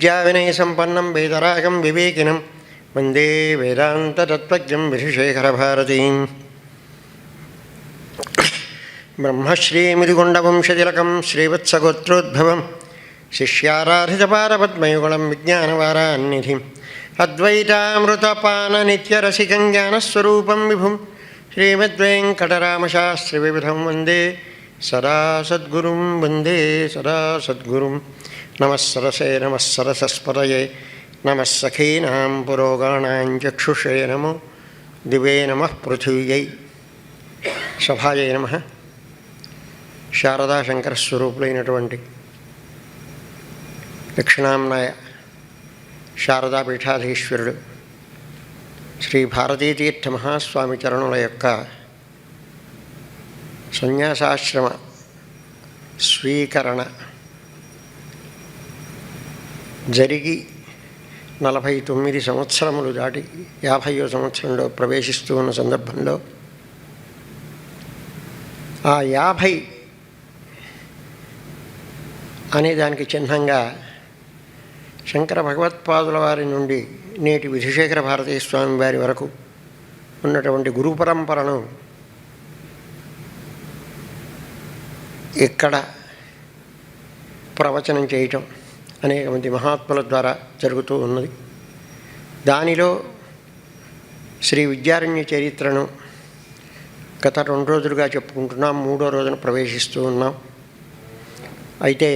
विद्याविनयसम्पन्नं वेदरागं विवेकिनं वंदे वेदान्ततत्त्वज्ञं विधिशेखरभारतीं ब्रह्मश्रीमिदिगुण्डवंशतिलकं श्रीवत्सगोत्रोद्भवं शिष्याराधितपारपद्मयुगलं विज्ञानवारान्निधिम् अद्वैतामृतपाननित्यरसिकं ज्ञानस्वरूपं विभुं श्रीमद्वेङ्कटरामशास्त्रिविविधं वंदे सदा सद्गुरुं वंदे सदा सद्गुरुम् నమస్సరసే సరసే నమः సరసస్పరయే నమः సఖీనాం పురోగాణాం చక్షుషే నమో దివే నమః పృథివ్యై సభాయై నమ శారదా శంకర స్వరూపులైనటువంటి దక్షిణాంనాయ శారదా పీఠాధీశ్వరుడు శ్రీ భారతీతీర్థ మహాస్వామి చరణుల యొక్క సన్యాసాశ్రమ స్వీకరణ జరిగి నలభై తొమ్మిది సంవత్సరములు దాటి యాభైయో సంవత్సరంలో ప్రవేశిస్తూ ఉన్న సందర్భంలో ఆ యాభై అనే దానికి చిహ్నంగా శంకర భగవత్పాదుల వారి నుండి నేటి విధుశేఖర భారతీయ స్వామి వారి వరకు ఉన్నటువంటి గురు పరంపరను ఇక్కడ ప్రవచనం చేయటం అనేక మంది మహాత్ముల ద్వారా జరుగుతూ ఉన్నది. దానిలో శ్రీ విద్యారణ్య చరిత్రను గత రెండు రోజులుగా చెప్పుకుంటున్నాం మూడో రోజున ప్రవేశిస్తూ ఉన్నాం. అయితే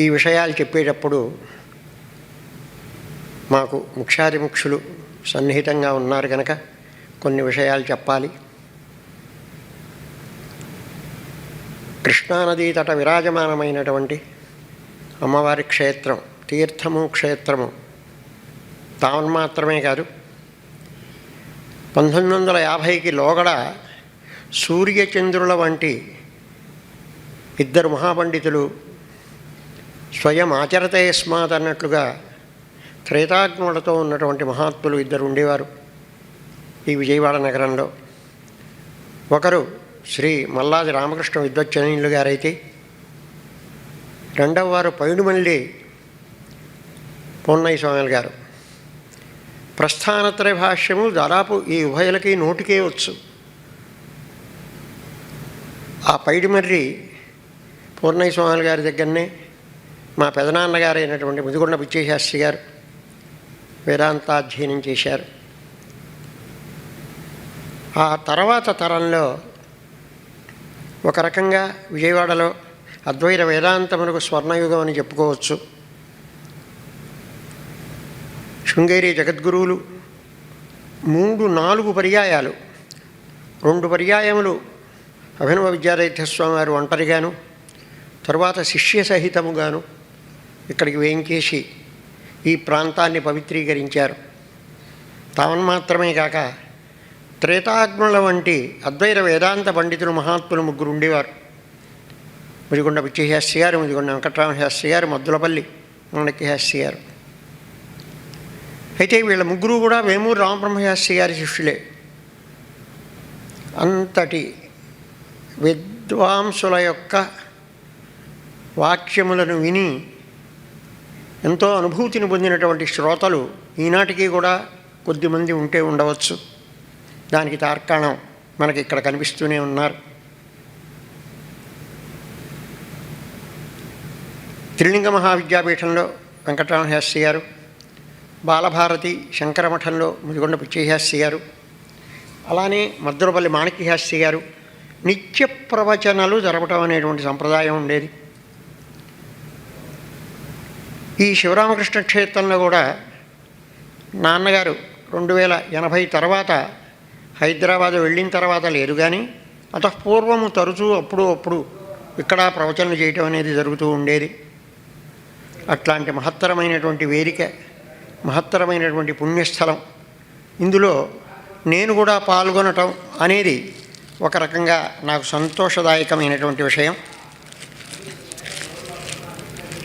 ఈ విషయాలు చెప్పేటప్పుడు మాకు ముఖ్యాధిముఖ్యులు సన్నిహితంగా ఉన్నారు కనుక కొన్ని విషయాలు చెప్పాలి. కృష్ణానదీ తట విరాజమానమైనటువంటి అమ్మవారి క్షేత్రం తీర్థము క్షేత్రము. తాను మాత్రమే కాదు పంతొమ్మిది వందల యాభైకి లోగడ సూర్యచంద్రుల వంటి ఇద్దరు మహాపండితులు స్వయం ఆచరతే యస్మాత్ అన్నట్లుగా త్రేతాజ్ఞులతో ఉన్నటువంటి మహాత్ములు ఇద్దరు ఉండేవారు ఈ విజయవాడ నగరంలో. ఒకరు శ్రీ మల్లాది రామకృష్ణ విద్వచ్చనీయులు గారైతే రెండవ వారు పైడుమల్లి పొన్నయ్య స్వామిల గారు. ప్రస్థానత్రయ భాష్యము దాదాపు ఈ ఉభయలకి నోటికే వచ్చు. ఆ పైడిమర్రి పూర్ణయ్య స్వామి గారి దగ్గరనే మా పెదనాన్నగారు అయినటువంటి ముదిగొండ పిచ్చేశాస్త్రి గారు వేదాంతాధ్యయనం చేశారు. ఆ తర్వాత తరంలో ఒక రకంగా విజయవాడలో అద్వైత వేదాంతమునకు స్వర్ణయుగం అని చెప్పుకోవచ్చు. శృంగేరి జగద్గురువులు మూడు నాలుగు పర్యాయాలు. రెండు పర్యాయములు అభినవ విద్యారైత్య స్వామి వారు ఒంటరిగాను తరువాత శిష్య సహితముగాను ఇక్కడికి వేయించేసి ఈ ప్రాంతాన్ని పవిత్రీకరించారు. తాను మాత్రమే కాక త్రేతాగ్నుల వంటి అద్వైత వేదాంత పండితులు మహాత్ములు ముగ్గురు ఉండేవారు. ముదిగొండ పిచ్చిశాస్త్రి గారు ముదిగొండ వెంకట్రామ శాస్త్రి గారు మద్దులపల్లి మనకి శాస్త్రి గారు అయితే వీళ్ళ ముగ్గురు కూడా వేమూరు రామబ్రహ్మశాస్త్రి గారి శిష్యులే. అంతటి విద్వాంసుల యొక్క వాక్యములను విని ఎంతో అనుభూతిని పొందినటువంటి శ్రోతలు ఈనాటికి కూడా కొద్దిమంది ఉంటే ఉండవచ్చు. దానికి తార్కాణం మనకి ఇక్కడ కనిపిస్తూనే ఉన్నారు. త్రిలింగ మహావిద్యాపీఠంలో వెంకటరామ శాస్త్రి గారు బాలభారతి శంకరమఠంలో ముదిగొండ పిచ్చయ్యశాస్త్రి గారు అలానే మద్దులపల్లి మాణిక్య శాస్త్రి గారు నిత్య ప్రవచనాలు జరపటం అనేటువంటి సంప్రదాయం ఉండేది. ఈ శివరామకృష్ణ క్షేత్రంలో కూడా నాన్నగారు రెండు వేల ఎనభై తర్వాత హైదరాబాద్ వెళ్ళిన తర్వాత లేరు కానీ అతపూర్వము తరచూ అప్పుడు అప్పుడు ఇక్కడ ప్రవచనలు చేయటం అనేది జరుగుతూ ఉండేది. అట్లాంటి మహత్తరమైనటువంటి వేదిక మహత్తరమైనటువంటి పుణ్యస్థలం. ఇందులో నేను కూడా పాల్గొనటం అనేది ఒక రకంగా నాకు సంతోషదాయకమైనటువంటి విషయం.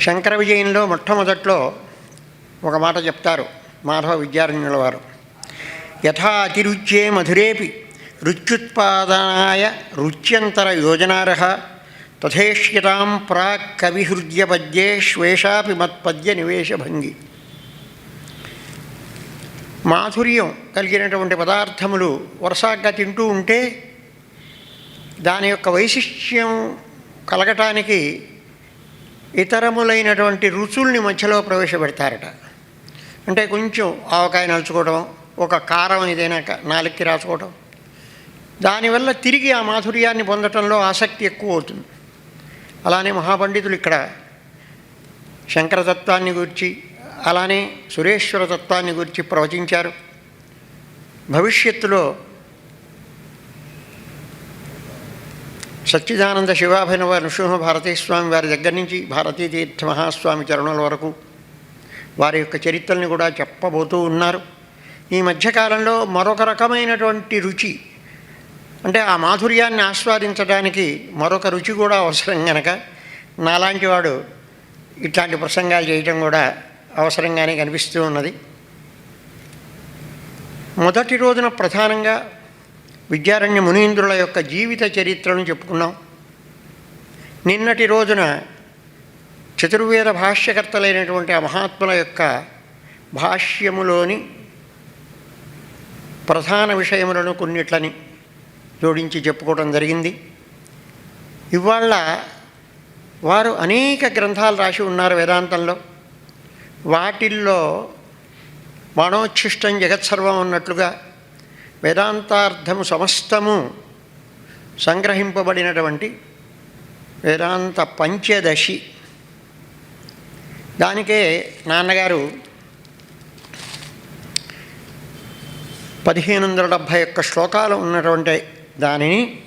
శంకర విజయంలో మొట్టమొదట్లో ఒక మాట చెప్తారు మాధవ విద్యారణ్యుల వారు. యథా అతిరుచ్యే మధురేపి రుచ్యుత్పాదనాయ రుచ్యంతర యోజనారహ తథేష్యతాం ప్రాక్ కవిహృద్య పద్యే శ్వేషాపి మత్పద్య నివేశభంగి మాధుర్యం కలిగినటువంటి పదార్థములు వరుసగా తింటూ ఉంటే దాని యొక్క వైశిష్ట్యం కలగటానికి ఇతరములైనటువంటి రుచుల్ని మధ్యలో ప్రవేశపెడతారట. అంటే కొంచెం ఆవకాయ నలుచుకోవడం ఒక కారం ఏదైనా క- నాలుగుకి రాసుకోవడం దానివల్ల తిరిగి ఆ మాధుర్యాన్ని పొందటంలో ఆసక్తి ఎక్కువ అవుతుంది. అలానే మహాపండితులు ఇక్కడ శంకరతత్వాన్ని గురించి అలానే సురేశ్వర తత్వాన్ని గురించి ప్రవచించారు. భవిష్యత్తులో సచ్చిదానంద శివాభినవ నృసింహ భారతీస్వామి వారి దగ్గర నుంచి భారతీ తీర్థ మహాస్వామి చరణుల వరకు వారి యొక్క చరిత్రల్ని కూడా చెప్పబోతూ ఉన్నారు. ఈ మధ్యకాలంలో మరొక రకమైనటువంటి రుచి అంటే ఆ మాధుర్యాన్ని ఆస్వాదించడానికి మరొక రుచి కూడా అవసరం గనక. నాలాంటి వాడు ఇట్లాంటి ప్రసంగాలు చేయటం కూడా అవసరంగానే కనిపిస్తూ ఉన్నది. మొదటి రోజున ప్రధానంగా విద్యారణ్య మునీంద్రుల యొక్క జీవిత చరిత్రను చెప్పుకున్నాం. నిన్నటి రోజున చతుర్వేద భాష్యకర్తలైనటువంటి ఆ మహాత్ముల యొక్క భాష్యములోని ప్రధాన విషయములను కొన్నిట్లని జోడించి చెప్పుకోవడం జరిగింది. ఇవాళ వారు అనేక గ్రంథాలు రాసి ఉన్నారు వేదాంతంలో. వాటిల్లో బాణోచ్ఛిష్టం జగత్సర్వం అన్నట్లుగా వేదాంతార్థము సమస్తము సంగ్రహింపబడినటువంటి వేదాంత పంచదశి. దానికే నాన్నగారు పదిహేను వందల డెబ్భై ఒక్క శ్లోకాలు ఉన్నటువంటి దానిని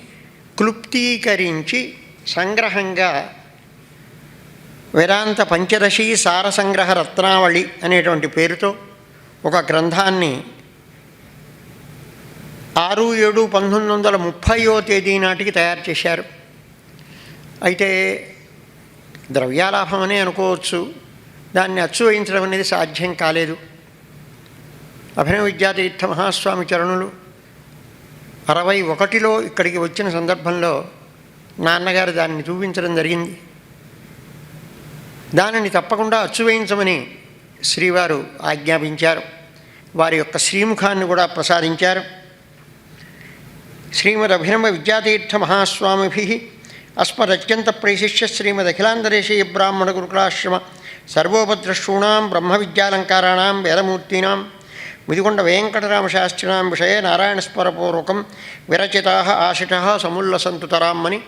క్లుప్తీకరించి సంగ్రహంగా వేదాంత పంచదశి సారసంగ్రహ రత్నావళి అనేటువంటి పేరుతో ఒక గ్రంథాన్ని ఆరు ఏడు పంతొమ్మిది వందల ముప్పయో తేదీ నాటికి తయారు చేశారు. అయితే ద్రవ్యాలాభం అనే అనుకోవచ్చు దాన్ని అచ్చువయించడం అనేది సాధ్యం కాలేదు. అభినవ విద్యాతీర్థ మహాస్వామి చరణులు అరవై ఒకటిలో ఇక్కడికి వచ్చిన సందర్భంలో నాన్నగారు దానిని చూపించడం జరిగింది. దానిని తప్పకుండా అచ్చువేయించమని శ్రీవారు ఆజ్ఞాపించారు. వారి యొక్క శ్రీముఖాన్ని కూడా ప్రసాదించారు. శ్రీమద్ అభినవ విద్యాతీర్థ మహాస్వామిభి అస్మదత్యంత ప్రేషిష్య శ్రీమద్ అఖిలాంతరేశీయ బ్రాహ్మణ గురుకులాశ్రమ సర్వోపద్రష్టూణాం బ్రహ్మ విద్యాలంకారాణం వేదమూర్తీనాం ముదికొండ వెంకటరామశాస్త్రినాం విషయ నారాయణస్మరపూర్వకం విరచితా ఆశిట సముల్లసంతు తరామ్మని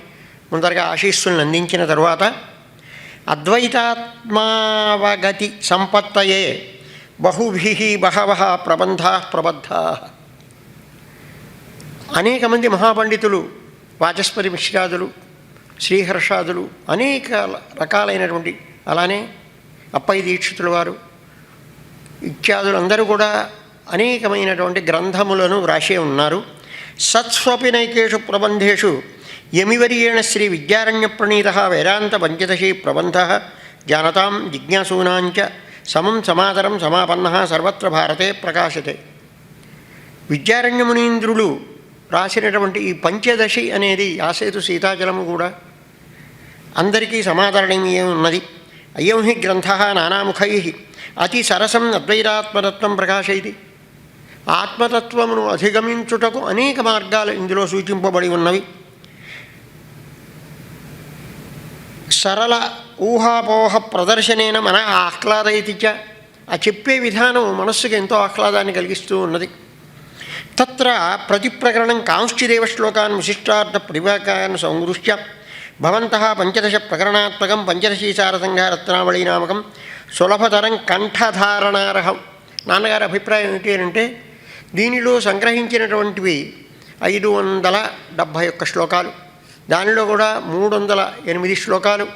ముందరగా ఆశీస్సులను అందించిన తరువాత అద్వైతాత్మావగతి సంపత్తయే బహుభి బహవ ప్రబంధా ప్రబద్ధా. అనేక మంది మహాపండితులు వాచస్పతి మిశ్రాదులు శ్రీహర్షాదులు అనేక రకాలైనటువంటి అలానే అప్పయ్య దీక్షితుల వారు ఇత్యాదులందరూ కూడా అనేకమైనటువంటి గ్రంథములను వ్రాసే ఉన్నారు. సత్స్వపినైకేషు ప్రబంధేషు యమివర్యేణ శ్రీ విద్యారణ్య ప్రణీత వేదాంత పంచదశీ ప్రబంధ జానతాం జిజ్ఞాసూనాంచ సమం సమాతరం సమాపన్న సర్వత్ర భారతే ప్రకాశతే. విద్యారణ్యమునీంద్రులు రాసినటువంటి ఈ పంచదశి అనేది ఆసేతు సీతాజలము కూడా. అందరికీ సమాదరణీయం ఉన్నది. అయం హి గ్రంథ నానాముఖై అతి సరసం అద్వైతాత్మతత్వం ప్రకాశయతి ఆత్మతత్వమును అధిగమించుటకు అనేక మార్గాలు ఇందులో సూచింపబడి ఉన్నవి. సరళ ఊహాపోహ ప్రదర్శనేన మన ఆహ్లాదయతి చ ఆ చెప్పే విధానం మనస్సుకు ఎంతో ఆహ్లాదాన్ని కలిగిస్తూ ఉన్నది. తత్ర ప్రతిప్రకరణం కాంశ్చిదేవ శ్లోకాన్ విశిష్టార్థ పరివాకాన్ని సంగృహ్య భవంతः పంచదశ ప్రకరణాత్మకం పంచదశీసారసంఘ రత్నావళీ నామకం సులభతరం కంఠధారణార్హం. నాన్నగారి అభిప్రాయం ఏంటి అంటే దీనిలో సంగ్రహించినటువంటివి ఐదు వందల డెబ్భై ఒక్క శ్లోకాలు. దానిలో కూడా మూడు వందల ఎనిమిది శ్లోకాలు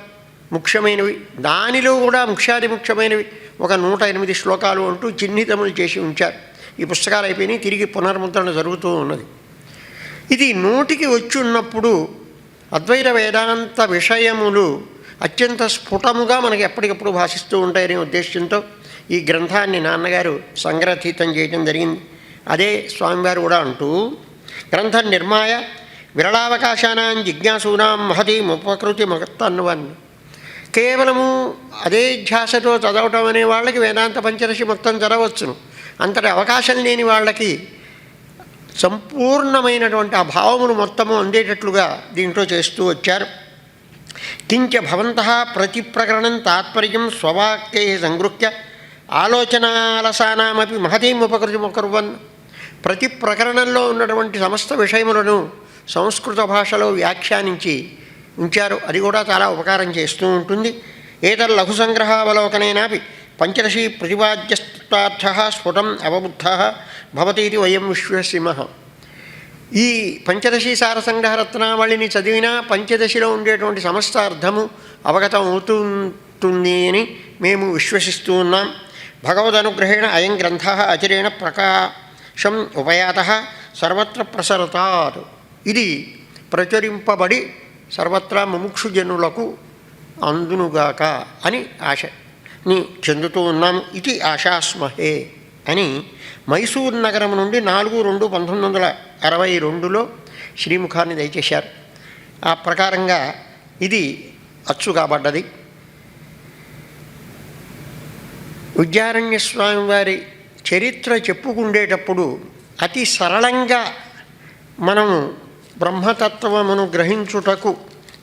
ముఖ్యమైనవి. దానిలో కూడా ముఖ్యాది ముఖ్యమైనవి. ఒక నూట ఎనిమిది శ్లోకాలు అంటూ చిహ్నితములు చేసి ఉంచారు. ఈ పుస్తకాలు అయిపోయినాయి. తిరిగి పునర్ముద్రణ జరుగుతూ ఉన్నది. ఇది నోటికి వచ్చి ఉన్నప్పుడు అద్వైత వేదాంత విషయములు అత్యంత స్ఫుటముగా మనకి ఎప్పటికప్పుడు భాషిస్తూ ఉంటాయనే ఉద్దేశంతో ఈ గ్రంథాన్ని నాన్నగారు సంగ్రహీతం చేయడం జరిగింది. అదే స్వామివారు కూడా అంటూ గ్రంథం నిర్మాయ విరళావకాశానాం జిజ్ఞాసూనాం మహతి ఉపకృతి మగత్తన్వన్ కేవలము అదే ధ్యాసతో చదవటం అనే వాళ్ళకి వేదాంత పంచదశి మొత్తం చదవచ్చును. అంతటి అవకాశం లేని వాళ్ళకి సంపూర్ణమైనటువంటి ఆ భావమును మొత్తము అందేటట్లుగా దీంట్లో చేస్తూ వచ్చారు. కించ భవంత ప్రతి ప్రకరణం తాత్పర్యం స్వవాక్యై సంగృహ్య. ఆలోచనాలసానామపి మహతీం ఉపకృతి ఉపకృతిముకుర్వన్. ప్రతి ప్రకరణంలో ఉన్నటువంటి సమస్త విషయములను సంస్కృత భాషలో వ్యాఖ్యానించి ఉంచారు. అది కూడా చాలా ఉపకారం చేస్తూ ఉంటుంది. ఏతర్ లఘు సంగ్రహావలోకనేనాపి పంచదశీ ప్రతిపాద్యస్థార్థ స్ఫుటం అవబుద్ధ భవతీతి వయం విశ్వసింహ. ఈ పంచదశి సారసంగ్రహ రత్నావళిని చదివినా పంచదశిలో ఉండేటువంటి సమస్త అర్థము అవగతం అవుతుంది అని మేము విశ్వసిస్తూ ఉన్నాం. భగవదనుగ్రహేణ అయం గ్రంథ అచిరేణ షం ఉపయాత సర్వత్ర ప్రసరతాత్. ఇది ప్రచురింపబడి సర్వత్రా ముముక్షుజనులకు అందునుగాక అని ఆశని చెందుతూ ఉన్నాము ఇది ఆశాస్మహే అని మైసూర్ నగరం నుండి నాలుగు రెండు పంతొమ్మిది వందల అరవై రెండులో శ్రీముఖాన్ని దయచేశారు. ఆ ప్రకారంగా ఇది అచ్చు కాబడ్డది విద్యారణ్య స్వామి వారి చరిత్ర చెప్పుకుండేటప్పుడు అతి సరళంగా మనము బ్రహ్మతత్వమును గ్రహించుటకు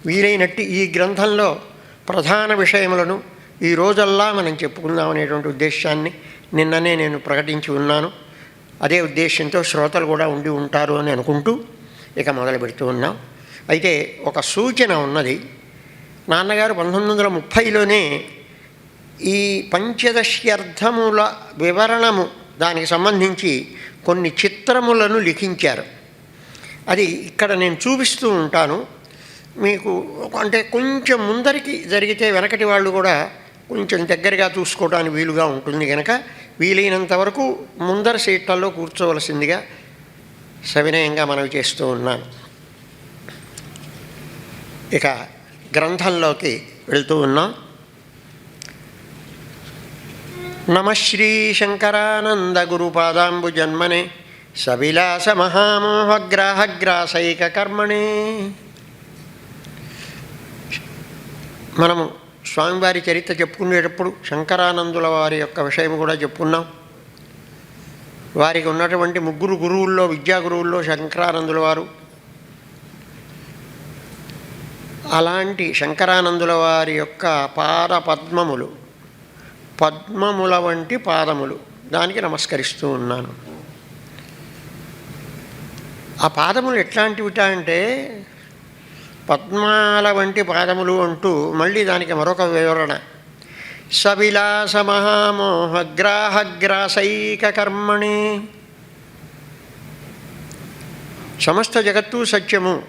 వీలైనట్టు ఈ గ్రంథంలో ప్రధాన విషయములను ఈ రోజల్లా మనం చెప్పుకుందాం అనేటువంటి ఉద్దేశాన్ని నిన్ననే నేను ప్రకటించి ఉన్నాను. అదే ఉద్దేశంతో శ్రోతలు కూడా ఉండి ఉంటారు అని అనుకుంటూ ఇక మొదలు పెడుతూ ఉన్నాం. అయితే ఒక సూచన ఉన్నది. నాన్నగారు పంతొమ్మిది వందల ముప్పైలోనే ఈ పంచదశ్యర్థముల వివరణము దానికి సంబంధించి కొన్ని చిత్రములను లిఖించారు. అది ఇక్కడ నేను చూపిస్తూ ఉంటాను. మీకు అంటే కొంచెం ముందరికి జరిగితే వెనకటి వాళ్ళు కూడా కొంచెం దగ్గరగా చూసుకోవడానికి వీలుగా ఉంటుంది కనుక వీలైనంత వరకు ముందర సీట్లలో కూర్చోవలసిందిగా సవినయంగా మనవి చేస్తూ ఉన్నాను. ఇక గ్రంథంలోకి వెళ్తూ ఉన్నాం. నమ శంకరానంద గురుపాదాంబు సవిలాస మహామోహగ్రాహగ్రాసైక కర్మణే మనము స్వామివారి చరిత్ర చెప్పుకునేటప్పుడు శంకరానందుల వారి యొక్క విషయం కూడా చెప్పుకున్నాం. వారికి ఉన్నటువంటి ముగ్గురు గురువుల్లో విద్యా గురువుల్లో శంకరానందుల వారు. అలాంటి శంకరానందుల వారి యొక్క పాద పద్మములు పద్మముల వంటి పాదములు. దానికి నమస్కరిస్తూ ఉన్నాను. ఆ పాదములు ఎట్లాంటివిట అంటే పద్మాల వంటి పాదములు అంటూ మళ్ళీ దానికి మరొక వివరణ. సవిలాస మహామోహగ్రాహగ్రాసైక కర్మణి. సమస్త జగత్తు సత్యము.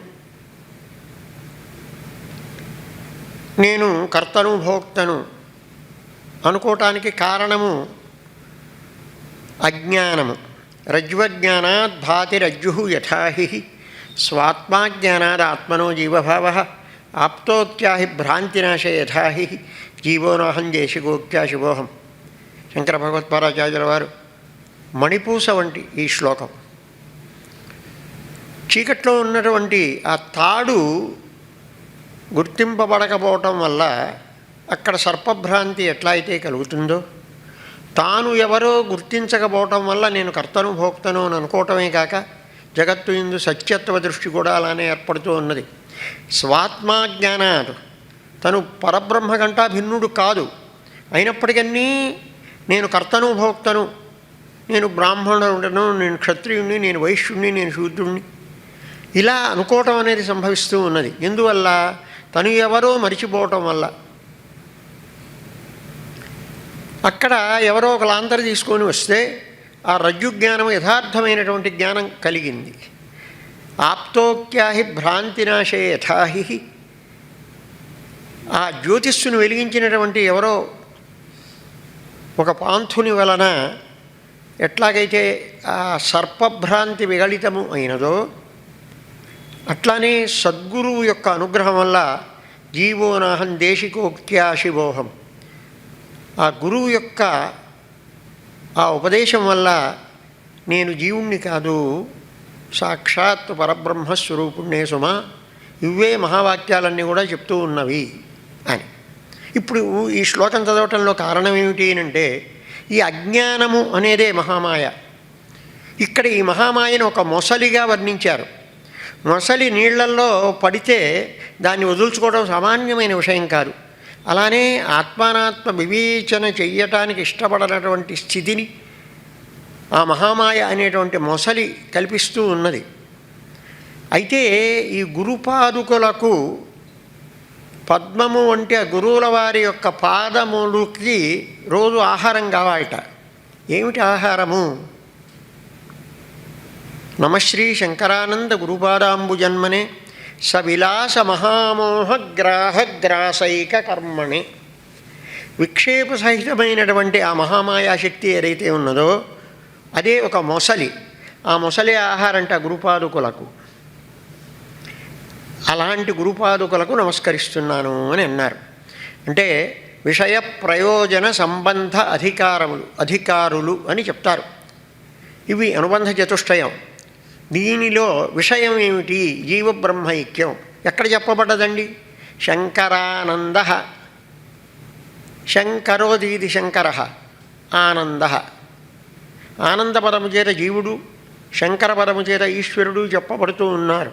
నేను కర్తను భోక్తను. అనుకోవటానికి కారణము అజ్ఞానము. రజ్వజ్ఞానాత్ భాతి రజ్జు యథాహి స్వాత్మాజ్ఞానాద్ ఆత్మనో జీవభావ ఆప్తోక్త్యాహి భ్రాంతినాశ యథాహి జీవోనాహం దేశిగోక్త్యా శివోహం శంకర భగవత్పారాచార్యుల వారు మణిపూస వంటి ఈ శ్లోకం. చీకట్లో ఉన్నటువంటి ఆ తాడు గుర్తింపబడకపోవటం వల్ల అక్కడ సర్పభ్రాంతి ఎట్లా అయితే కలుగుతుందో తాను ఎవరో గుర్తించకపోవటం వల్ల నేను కర్తను భోక్తను అని అనుకోవటమే కాక జగత్తు ఇందు సత్యత్వ దృష్టి కూడా అలానే ఏర్పడుతూ ఉన్నది. స్వాత్మాజ్ఞానాడు తను పరబ్రహ్మ కంటా భిన్నుడు కాదు. అయినప్పటికీ నేను కర్తను భోక్తను నేను బ్రాహ్మణుడను నేను క్షత్రియుణ్ణి నేను వైశ్యుణ్ణి నేను శూద్రుణ్ణి. ఇలా అనుకోవటం అనేది సంభవిస్తూ ఉన్నది. ఎందువల్ల? తను ఎవరో మరిచిపోవటం వల్ల. అక్కడ ఎవరో ఒక లాంతరు తీసుకొని వస్తే ఆ రజ్జు జ్ఞానం యథార్థమైనటువంటి జ్ఞానం కలిగింది. ఆప్తోక్యాహి భ్రాంతినాశే యథాహి. ఆ జ్యోతిస్సును వెలిగించినటువంటి ఎవరో ఒక పాంథుని వలన ఎట్లాగైతే ఆ సర్పభ్రాంతి విగళితము అయినదో అట్లానే సద్గురువు యొక్క అనుగ్రహం వల్ల జీవోనాహం దేశికోక్త్యాశివోహం. ఆ గురువు యొక్క ఆ ఉపదేశం వల్ల నేను జీవుణ్ణి కాదు సాక్షాత్ పరబ్రహ్మస్వరూపుణ్ణే సుమ ఇవే మహావాక్యాలన్నీ కూడా చెప్తూ ఉన్నవి అని. ఇప్పుడు ఈ శ్లోకం చదవటంలో కారణం ఏమిటి అంటే ఈ అజ్ఞానము అనేదే మహామాయ. ఇక్కడ ఈ మహామాయను ఒక మొసలిగా వర్ణించారు. మొసలి నీళ్ళల్లో పడితే దాన్ని వదుల్చుకోవడం సామాన్యమైన విషయం కాదు. అలానే ఆత్మానాత్మ వివేచన చెయ్యటానికి ఇష్టపడనటువంటి స్థితిని ఆ మహామాయ అనేటువంటి మొసలి కల్పిస్తూ ఉన్నది. అయితే ఈ గురుపాదుకులకు పద్మము అంటే గురువుల వారి యొక్క పాదములకి రోజు ఆహారం కావాలట. ఏమిటి ఆహారము? నమశ్రీ శంకరానంద గురుపాదాంబు జన్మనే సవిలాస మహామోహ గ్రాహగ్రాసైక కర్మణి విక్షేప సహితమైనటువంటి ఆ మహామాయాశక్తి ఏదైతే ఉన్నదో అదే ఒక మొసలి. ఆ మొసలి ఆహారంట గురుపాదుకులకు. అలాంటి గురుపాదుకులకు నమస్కరిస్తున్నాను అని అన్నారు. అంటే విషయ ప్రయోజన సంబంధ అధికారములు అధికారులు అని చెప్తారు. ఇవి అనుబంధ చతుష్టయం. దీనిలో విషయం ఏమిటి? జీవబ్రహ్మైక్యం ఎక్కడ చెప్పబడ్డదండి? శంకరానంద. శంకరోదీది శంకర. ఆనంద. ఆనందపదము చేత జీవుడు శంకర పదము చేత ఈశ్వరుడు చెప్పబడుతూ ఉన్నారు.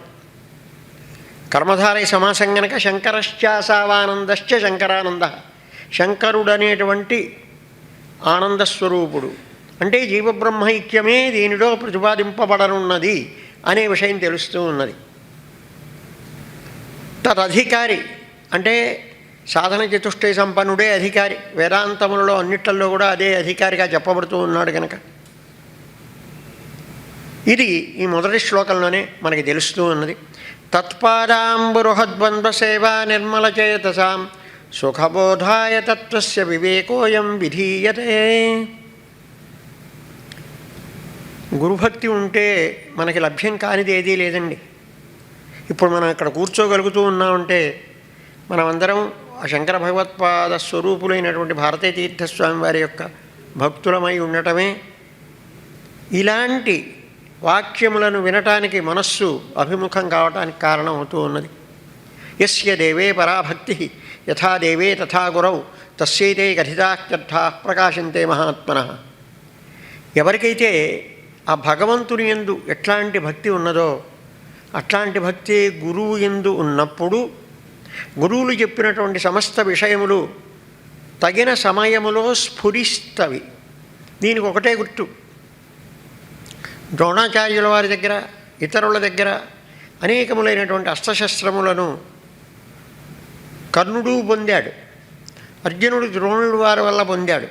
కర్మధారయ సమాసం గనక శంకరశ్చాసావానందశ్చ శంకరానంద. శంకరుడనేటువంటి ఆనందస్వరూపుడు. అంటే జీవబ్రహ్మైక్యమే దీనిలో ప్రతిపాదింపబడనున్నది అనే విషయం తెలుస్తూ ఉన్నది. తదధికారి అంటే సాధన చతుష్టయ సంపన్నుడే అధికారి వేదాంతములలో అన్నిట్లలో కూడా అదే అధికారిగా చెప్పబడుతూ ఉన్నాడు కనుక ఇది ఈ మొదటి శ్లోకంలోనే మనకి తెలుస్తూ ఉన్నది. తత్పాదాంబురుహద్వంద్వ సేవా నిర్మల చేతసాం సుఖబోధాయ తత్వస్య వివేకోయం విధీయతే. గురుభక్తి ఉంటే మనకి లభ్యం కానిది ఏదీ లేదండి. ఇప్పుడు మనం ఇక్కడ కూర్చోగలుగుతూ ఉన్నామంటే మనమందరం ఆ శంకర భగవత్పాద స్వరూపులైనటువంటి భారతీయ తీర్థస్వామి వారి యొక్క భక్తులమై ఉండటమే ఇలాంటి వాక్యములను వినటానికి మనస్సు అభిముఖం కావటానికి కారణం అవుతూ ఉన్నది. యస్య దేవే పరాభక్తి యథా దేవే తథా గురౌ తస్యైతే కథితాఖ్యర్థా ప్రకాశంతే మహాత్మన. ఎవరికైతే ఆ భగవంతుని ఎందు ఎట్లాంటి భక్తి ఉన్నదో అట్లాంటి భక్తి గురువు ఎందు ఉన్నప్పుడు గురువులు చెప్పినటువంటి సమస్త విషయములు తగిన సమయములో స్ఫురిస్తవి. దీనికి ఒకటే గుర్తు. ద్రోణాచార్యుల వారి దగ్గర ఇతరుల దగ్గర అనేకములైనటువంటి అస్త్రశస్త్రములను కర్ణుడు పొందాడు. అర్జునుడు ద్రోణుడు వారి వల్ల పొందాడు.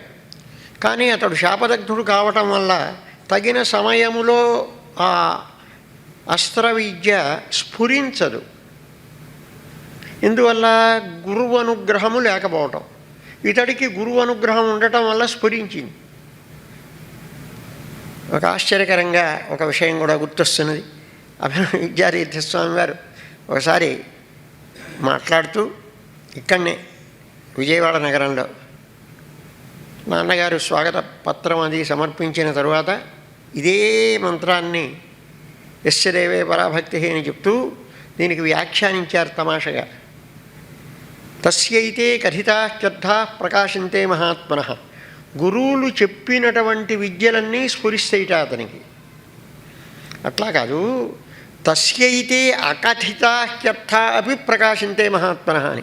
కానీ అతడు శాపదగ్ధుడు కావటం వల్ల తగిన సమయములో ఆ అస్త్ర విద్య స్ఫురించదు. ఇందువల్ల గురువు అనుగ్రహము లేకపోవటం. ఇతడికి గురువు అనుగ్రహం ఉండటం వల్ల స్ఫురించింది. ఒక ఆశ్చర్యకరంగా ఒక విషయం కూడా గుర్తొస్తున్నది. అభినవ విద్యాతీర్థస్వామి వారు ఒకసారి మాట్లాడుతూ ఇక్కడనే విజయవాడ నగరంలో నాన్నగారు స్వాగత పత్రం అది సమర్పించిన తరువాత ఇదే మంత్రాన్ని యస్యదేవే పరాభక్తి అని చెప్తూ దీనికి వ్యాఖ్యానించారు తమాషగా. తస్యైతే కథితాశ్చర్థా ప్రకాశంతే మహాత్మన. గురువులు చెప్పినటువంటి విద్యలన్నీ స్ఫురిస్తాయిట అతనికి. అట్లా కాదు తస్యైతే అకథితాశ్చర్థ అవి ప్రకాశంతే మహాత్మన అని.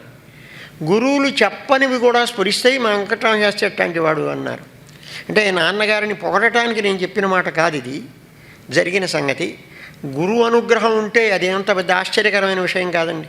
గురువులు చెప్పనివి కూడా స్ఫురిస్తాయి మా వెంకటరామ శాస్త్రి అట్లాంటి వాడు అన్నారు. అంటే నాన్నగారిని పొగడటానికి నేను చెప్పిన మాట కాదు ఇది. జరిగిన సంగతి. గురువు అనుగ్రహం ఉంటే అదేంత పెద్ద ఆశ్చర్యకరమైన విషయం కాదండి.